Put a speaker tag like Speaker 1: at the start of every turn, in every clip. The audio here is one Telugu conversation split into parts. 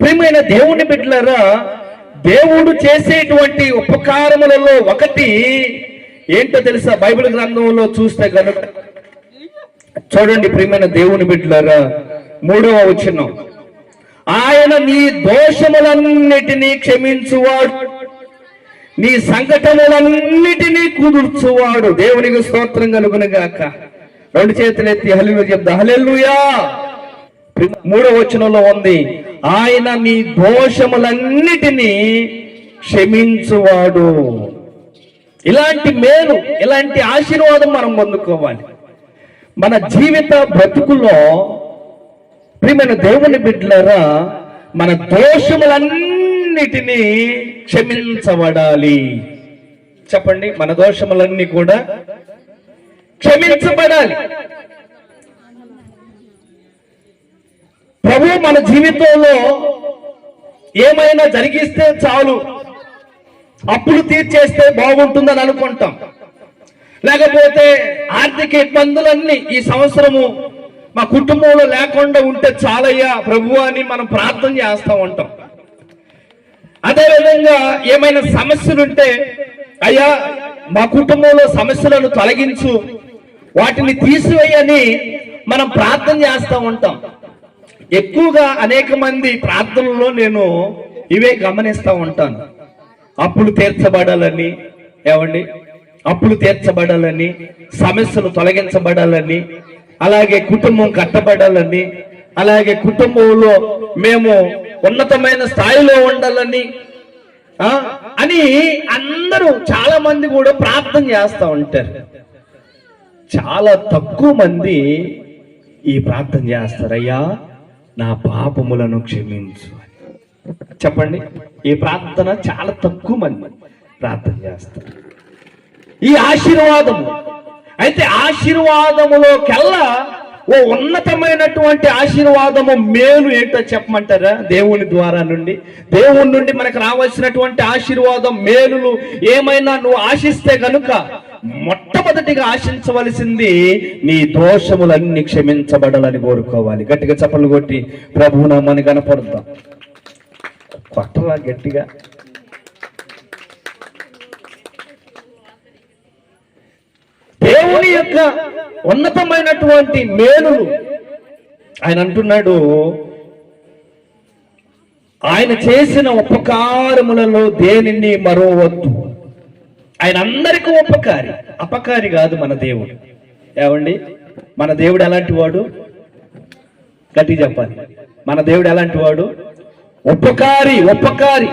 Speaker 1: ప్రియమైన దేవుని బిడ్డలరా దేవుడు చేసేటువంటి ఉపకారములలో ఒకటి ఏంటో తెలుసా? బైబిల్ గ్రంథంలో చూస్తే కనుక చూడండి ప్రియమైన దేవుని బిడ్డలారా మూడవ వచ్చిన ఆయన నీ దోషములన్నిటినీ క్షమించువాడు నీ సంకటములన్నిటినీ కుదుర్చువాడు. దేవునికి స్తోత్రం కలుగునుగాక. రెండు చేతులు ఎత్తి హల్లెలూయా చెప్దా. హలెల్లుయా! మూడవ వచనంలో ఉంది. ఆయన నీ దోషములన్నిటినీ క్షమించువాడు. ఇలాంటి మేలు ఇలాంటి ఆశీర్వాదం మనం పొందుకోవాలి. మన జీవిత బ్రతుకులో ప్రియమైన దేవుని బిడ్డలరా మన దోషములన్నిటినీ క్షమించబడాలి. చెప్పండి మన దోషములన్నీ కూడా క్షమించబడాలి. ప్రభు మన జీవితంలో ఏమైనా జరిగిస్తే చాలు. అప్పులు తీర్చేస్తే బాగుంటుందని అనుకుంటాం. లేకపోతే ఆర్థిక ఇబ్బందులన్నీ ఈ సంవత్సరము మా కుటుంబంలో లేకుండా ఉంటే చాలయ్యా ప్రభు అని మనం ప్రార్థన చేస్తూ ఉంటాం. అదేవిధంగా ఏమైనా సమస్యలుంటే అయ్యా మా కుటుంబంలో సమస్యలను తొలగించు వాటిని తీసివేయని మనం ప్రార్థన చేస్తూ ఉంటాం. ఎక్కువగా అనేక మంది ప్రార్థనలో నేను ఇవే గమనిస్తూ ఉంటాను. అప్పులు తీర్చబడాలని ఏమండి? అప్పులు తీర్చబడాలని సమస్యలు తొలగించబడాలని అలాగే కుటుంబం కట్టబడాలని అలాగే కుటుంబంలో మేము ఉన్నతమైన స్థాయిలో ఉండాలని అని అందరూ చాలా మంది కూడా ప్రార్థన చేస్తూ ఉంటారు. చాలా తక్కువ మంది ఈ ప్రార్థన చేస్తారయ్యా. నా పాపములను క్షమించు అని. చెప్పండి ఈ ప్రార్థన చాలా తక్కువ మంది ప్రార్థన చేస్తారు ఈ ఆశీర్వాదము అయితే ఆశీర్వాదములోకెల్లా ఓ ఉన్నతమైనటువంటి ఆశీర్వాదము మేలు ఏంటో చెప్పమంటారా? దేవుని ద్వారా నుండి. దేవుని నుండి మనకు రావాల్సినటువంటి ఆశీర్వాదం మేలులు ఏమైనా నువ్వు ఆశిస్తే గనుక మొట్టమొదటిగా ఆశించవలసింది నీ దోషములన్నీ క్షమించబడాలని కోరుకోవాలి. గట్టిగా చప్పలు కొట్టి ప్రభువు నామని కనపడుతాం కొట్టరా గట్టిగా దేవుని యొక్క ఉన్నతమైనటువంటి మేలులు. ఆయన అంటున్నాడు ఆయన చేసిన ఉపకారములలో దేనిని మరోవద్దు ఆయన అందరికీ ఉపకారి. అపకారి కాదు మన దేవుడు. ఏమండి? మన దేవుడు ఎలాంటి వాడు? గట్టి చెప్పాలి. మన దేవుడు ఎలాంటి వాడు? ఉపకారి ఉపకారి.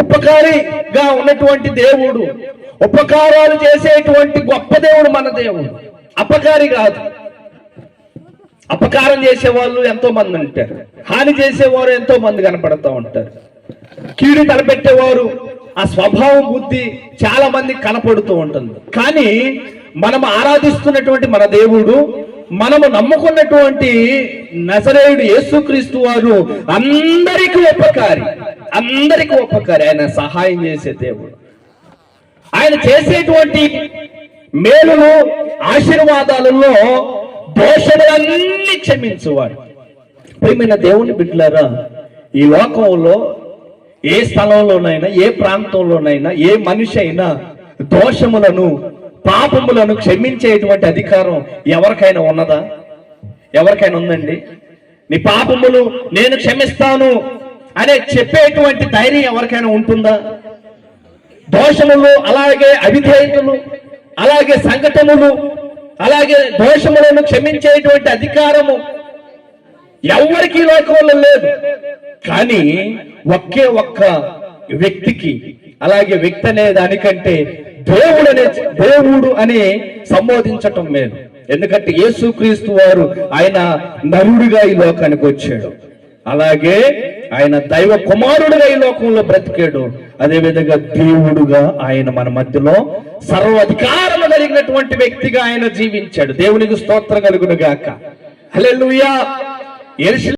Speaker 1: ఉపకారిగా ఉన్నటువంటి దేవుడు. ఉపకారాలు చేసేటువంటి గొప్ప దేవుడు మన దేవుడు. అపకారి కాదు. అపకారం చేసేవాళ్ళు ఎంతో మంది ఉంటారు. హాని చేసేవారు ఎంతో మంది కనపడుతూ ఉంటారు. కీడు తలపెట్టేవారు ఆ స్వభావం బుద్ధి చాలా మంది కనపడుతూ ఉంటుంది. కానీ మనం ఆరాధిస్తున్నటువంటి మన దేవుడు మనము నమ్ముకున్నటువంటి నజరేయుడు యేసుక్రీస్తు వారు అందరికీ ఉపకారి. అందరికీ ఉపకారి. ఆయన సహాయం చేసే దేవుడు. ఆయన చేసేటువంటి మేలును ఆశీర్వాదాలలో దోషములన్నీ క్షమించువాడు ప్రియమైన దేవుని బిడ్డలారా ఈ లోకంలో ఏ స్థలంలోనైనా ఏ ప్రాంతంలోనైనా ఏ మనిషి అయినా దోషములను పాపములను క్షమించేటువంటి అధికారం ఎవరికైనా ఉన్నదా? ఎవరికైనా ఉందండి? నీ పాపములు నేను క్షమిస్తాను అనే చెప్పేటువంటి ధైర్యం ఎవరికైనా ఉంటుందా? దోషములు అలాగే అవిధేయతలు అలాగే సంఘటనలు అలాగే దోషములను క్షమించేటువంటి అధికారము ఎవరికి లోకంలో లేదు. కానీ ఒకే ఒక్క వ్యక్తికి అలాగే వ్యక్తి అనే దానికంటే దేవుడు అనే దేవుడు అని సంబోధించటం మేలు. ఎందుకంటే యేసుక్రీస్తు వారు ఆయన నరుడిగా ఈ లోకానికి వచ్చాడు. అలాగే ఆయన దైవ కుమారుడుగా ఈ లోకంలో బ్రతికాడు. అదే విధంగా దేవుడుగా ఆయన మన మధ్యలో సర్వాధికారము కలిగినటువంటి వ్యక్తిగా ఆయన జీవించాడు. దేవునికి స్తోత్రం కలుగును గాక. హల్లెలూయా!